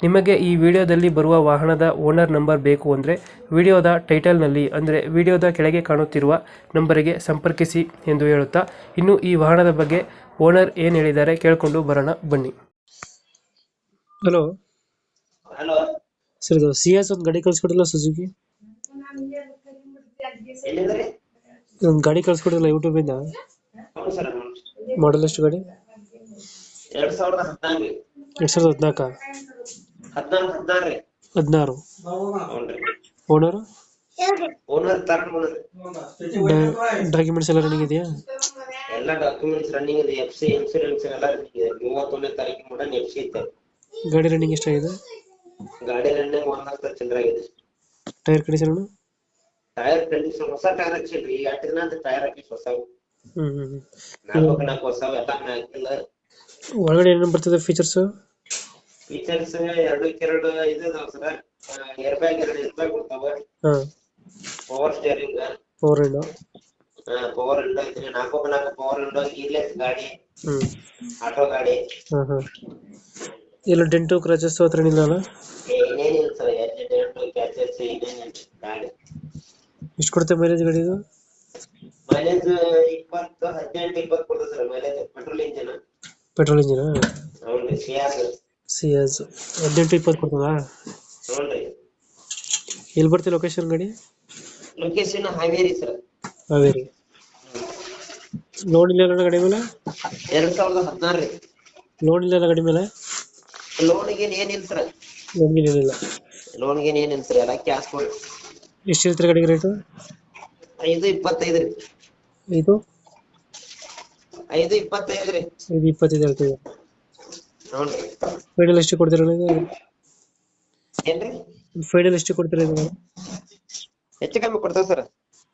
ನಿಮಗೆ ಈ ವಿಡಿಯೋದಲ್ಲಿ ಬರುವ ವಾಹನದ ಓನರ್ ನಂಬರ್ ಬೇಕು ಅಂದರೆ ವಿಡಿಯೋದ ಟೈಟಲ್ನಲ್ಲಿ ಅಂದರೆ ವಿಡಿಯೋದ ಕೆಳಗೆ ಕಾಣುತ್ತಿರುವ ನಂಬರಿಗೆ ಸಂಪರ್ಕಿಸಿ ಎಂದು ಹೇಳುತ್ತಾ ಇನ್ನು ಈ ವಾಹನದ ಬಗ್ಗೆ ಓನರ್ ಏನು ಹೇಳಿದ್ದಾರೆ ಕೇಳಿಕೊಂಡು ಬರೋಣ ಬನ್ನಿ. ಹಲೋ ಹಲೋ ಸರ್ ಇದು ಸಿ ಎಸ್ ಒಂದು ಗಾಡಿ ಕಳ್ಸ್ಕೊಡಿಲ್ಲ ಸುಜುಕಿ ಒಂದು ಗಾಡಿ ಕಳ್ಸ್ಕೊಡಿಲ್ಲ ಯೂಟ್ಯೂಬಿಂದ ಹೌದು ಸರ್ ಮಾಡಲ್ ಎಷ್ಟು ಗಾಡಿ? ಎರಡ್ ಸಾವಿರದ ಹದಿನಾಲ್ಕು. ಎರಡು ಸಾವಿರದ ಹದಿನಾಲ್ಕು? ಹದಿನಾರು ಹದಿನಾರು ಹದಿನಾರು. ಓನರ್ ಓನರು ತಗೊಂಡ್ ಡಾಕ್ಯುಮೆಂಟ್ಸ್ ಎಲ್ಲ ರನ್ನಿಂಗ್ ಇದೆಯಾ? ಎಲ್ಲ ಡಾಕ್ಯುಮೆಂಟ್ಸ್ ರನ್ನಿಂಗ್ ಇದೆ. ಎಫ್ ಸಿ ಇನ್ಸೂರೆನ್ಸ್ ಎಲ್ಲ running ಇದೆ. ಮೂವತ್ತೊಂದನೇ ತಾರೀಕು ಕೂಡ ಎಫ್ ಸಿ ಇತ್ತು ಗಾಡಿ ರನ್ನಿಂಗ್ ಎಷ್ಟಾಗಿದೆ? ಗಾಡಿ ರನ್ನಿಂಗ್ ಒಂದ್ ಲಕ್ಷ ಚಂದ್ರ ಆಗಿದೆ. ಟೈರ್ ಕಂಡೀಷನ್ ಟೈರ್ ಕಂಡೀಷನ್ ಹೊಸ ಟೈರ್ ಹಾಕ್ಸಿಲ್ರಿ ಎಂಟು ದಿನ ಅಂತ ಟೈರ್ ಹಾಕಿ ಹೊಸ. ಹ್ಮ್ ಹ್ಮ್ ಹ್ಮ್. ನಾಲ್ಕು ನಾಲ್ಕು ಹೊಸ ಎಲ್ಲ ಹಾಕಿಲ್ಲ ಒಳಗಡೆ ಏನೇನು ಬರ್ತದೆ ಫೀಚರ್ಸು ಫೀಚರ್ಸ್ ಎರಡಕ್ಕೆ ಎರಡು ಇದು ಇದಾವ ಸರ್. ಏರ್ ಬ್ಯಾಗ್ ಎರಡು ಏರ್ ಬ್ಯಾಗ್ ಕೊಡ್ತಾವ. ಹಾಂ. Power steering power window power window ಐತ್ರಿ ನಾಲ್ಕು ನಾಲ್ಕು ಪವರ್ ವಿಂಡೋ ಕೀಲೆಸ್ ಗಾಡಿ. ಆಟೋ ಗಾಡಿ. ಇಲ್ಲ ಹಾಂ. ಎಲ್ಲ ಡೆಂಟು ಕ್ರಚಸ್ ಹತ್ರ ಏನಿಲ್ಲ ಅಲ್ಲ ಏನೇನಿಲ್ಲ ಸರ್ ಡೆಂಟು ಕ್ಯಾಚಸ್ ಏನೇನಿಲ್ಲ ಗಾಡಿ. ಎಷ್ಟು ಕೊಡುತ್ತೆ ಮೈಲೇಜ್ ಗಾಡಿ ಇದು ಮೈಲೇಜ್ ಇಪ್ಪತ್ತು ಹದಿನೆಂಟು ಇಪ್ಪತ್ತು ಕೊಡ್ತದೆ sir mileage petrol engine petrol ಇಂಜಿನ ಹೌನ್ರಿ ಸಿಯಾಸ್ ಸಿ ಎಸ್ ಹದಿನೆಂಟು ಇಪ್ಪತ್ತು ಕೊಡ್ತದಾ? ಎಲ್ಲಿ ಬರ್ತಿ ಲೊಕೇಶನ್ ಗಡಿ? Location Haveri sir. Haveri loan ಇಲ್ಲ ಗಡಿ ಗಾಡಿ ಮೇಲೆ? ಎರಡ್ ಸಾವಿರದ ಹದಿನಾರು ರೀ. ಲೋನ್ ಇಲ್ಲ ಅಲ್ಲ ಗಾಡಿ ಮೇಲೆ? ಲೋನ್ಗೆ ಏನಿಲ್ಲ ಸರ್. ಲೋನ್ ಏನಿಲ್ಲ. ಲೋನ್ಗೆ ಏನಿಲ್ಲ ಸರ್. ಎಲ್ಲ ಕ್ಯಾಶ್ ಕೊಡಿ ಎಷ್ಟು ಹೇಳ್ತೀರಿ ಗಾಡಿಗೆ ರೇಟು ಐದು ಇಪ್ಪತ್ತೈದು ರೀ. ಐದು? ಐದು ಇಪ್ಪತ್ತೈದು ರೀ. ಐದು ಇಪ್ಪತ್ತೈದು ಹೇಳ್ತೀವಿ ಫೈನಲ್ ಎಷ್ಟು ಕೊಡ್ತೀರಲ್ಲ ಇದು? ಏನ್ರಿ? ಫೈನಲ್ ಎಷ್ಟು ಕೊಡ್ತೀರಾ ಇದು? ಹೆಚ್ಚು ಕಮ್ಮಿ ಕೊಡ್ತೇವೆ ಸರ್.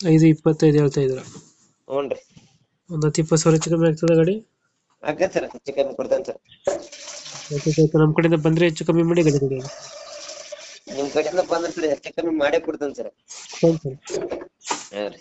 ಐದು ಇಪ್ಪತ್ತೈದು ಹೇಳ್ತಾ ಇದ್ದೀರಾ? ಹ್ಞೂನ್ರಿ. ಒಂದು ಹತ್ತು ಇಪ್ಪತ್ತು ಸಾವಿರ ಹೆಚ್ಚು ಕಮ್ಮಿ ಆಗ್ತದೆ ಗಾಡಿ? ಆಗತ್ತೆ ಸರ್ ಹೆಚ್ಚು ಕಮ್ಮಿ ಕೊಡ್ತೇನೆ ಸರ್. ಓಕೆ ಸರ್ ನಮ್ಮ ಕಡೆಯಿಂದ ಬಂದ್ರೆ ಹೆಚ್ಚು ಕಮ್ಮಿ ಮಾಡಿ ಗಾಡಿ ಕೊಡಿ. ನಿಮ್ ಕಡೆಯಿಂದ ಬಂದ್ರೆ ಸರ್ ಹೆಚ್ಚು ಕಮ್ಮಿ ಮಾಡೇ ಕೊಡ್ತೇನೆ ಸರ್. Phone sir. ಹಾ ರೀ.